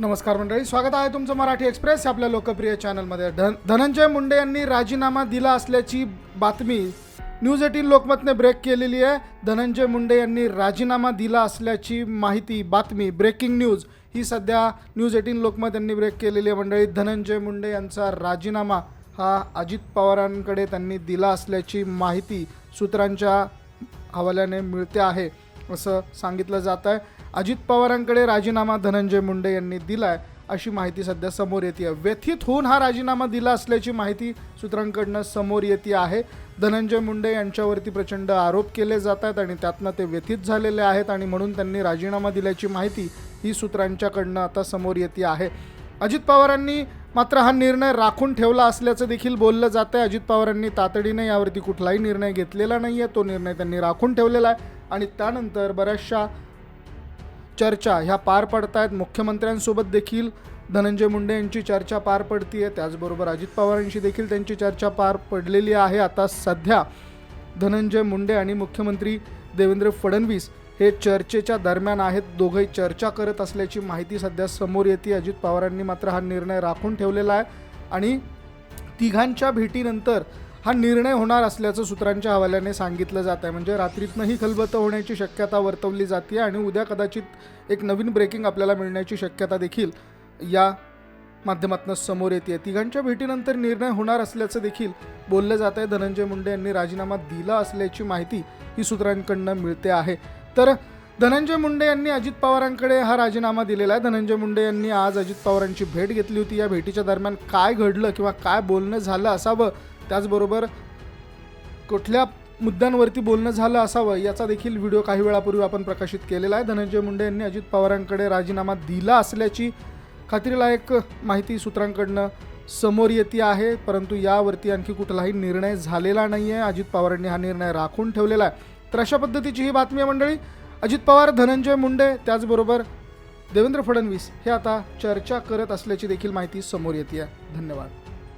नमस्कार मंडळी स्वागत आहे तुमचं मराठी एक्सप्रेस आपल्या लोकप्रिय चॅनलमध्ये. धन धनंजय मुंडे यांनी राजीनामा दिला असल्याची बातमी न्यूज एटीन लोकमतने ब्रेक केलेली आहे. धनंजय मुंडे यांनी राजीनामा दिला असल्याची माहिती बातमी ब्रेकिंग न्यूज ही सध्या न्यूज एटीन लोकमत यांनी ब्रेक केलेली आहे. मंडळी धनंजय मुंडे यांचा राजीनामा हा अजित पवारांकडे त्यांनी दिला असल्याची माहिती सूत्रांच्या हवाल्याने मिळते आहे. असं सांगितलं जात आहे. अजित पवारांकडे राजीनामा धनंजय मुंडे यांनी दिलाय अशी माहिती सध्या समोर येते व्यथित होऊन हा राजीनामा दिला असल्याची माहिती सूत्रांकडनं समोर येते आहे. धनंजय मुंडे यांच्यावरती प्रचंड आरोप केले जात आहेत आणि त्यातनं ते व्यथित झालेले आहेत आणि म्हणून त्यांनी राजीनामा दिल्याची माहिती ही सूत्रांच्याकडनं आता समोर येते आहे. अजित पवारांनी मात्र हा निर्णय राखून ठेवला असल्याचं देखील बोललं जात आहे. अजित पवारांनी तातडीने यावरती कुठलाही निर्णय घेतलेला नाही आहे तो निर्णय त्यांनी राखून ठेवलेला आहे. आणि त्यानंतर बऱ्याचशा चर्चा ह्या पार पडत आहेत मुख्यमंत्र्यांसोबत देखील धनंजय मुंडे यांची चर्चा पार पडतीये. त्याचबरोबर अजित पवारांशी देखील त्यांची चर्चा पार पडलेली आहे. आता सध्या धनंजय मुंडे आणि मुख्यमंत्री देवेंद्र फडणवीस हे चर्चेच्या दरम्यान आहेत. दोघंही चर्चा करत असल्याची माहिती सध्या समोर येते अजित पवारांनी मात्र हा निर्णय राखून ठेवलेला आहे. आणि तिघांच्या भेटीनंतर हा निर्णय होणार असल्याचं सूत्रांच्या हवाल्याने सांगितलं जात आहे. म्हणजे रात्रीतनंही खलबतं होण्याची शक्यता वर्तवली जाते आणि उद्या कदाचित एक नवीन ब्रेकिंग आपल्याला मिळण्याची शक्यता देखील या माध्यमातून समोर येते तिघांच्या भेटीनंतर निर्णय होणार असल्याचं देखील बोललं जात आहे. धनंजय मुंडे यांनी राजीनामा दिला असल्याची माहिती ही सूत्रांकडनं मिळते आहे. तर धनंजय मुंडे यांनी अजित पवारांकडे हा राजीनामा दिलेला आहे. धनंजय मुंडे यांनी आज अजित पवारांची भेट घेतली होती. या भेटीच्या दरम्यान काय घडलं किंवा काय बोलणं झालं असावं त्याचबरोबर कुठल्या मुद्द्यांवरती बोलणं झालं असावं याचा देखील व्हिडिओ काही वेळापूर्वी आपण प्रकाशित केलेला आहे. धनंजय मुंडे यांनी अजित पवारांकडे राजीनामा दिला असल्याची खात्रीलायक माहिती सूत्रांकडनं समोर येते आहे. परंतु यावरती आणखी कुठलाही निर्णय झालेला नाही आहे अजित पवारांनी हा निर्णय राखून ठेवलेला आहे. तर अशा पद्धतीची ही बातमी आहे मंडळी. अजित पवार धनंजय मुंडे त्याचबरोबर देवेंद्र फडणवीस हे आता चर्चा करत असल्याची देखील माहिती समोर येते आहे. धन्यवाद.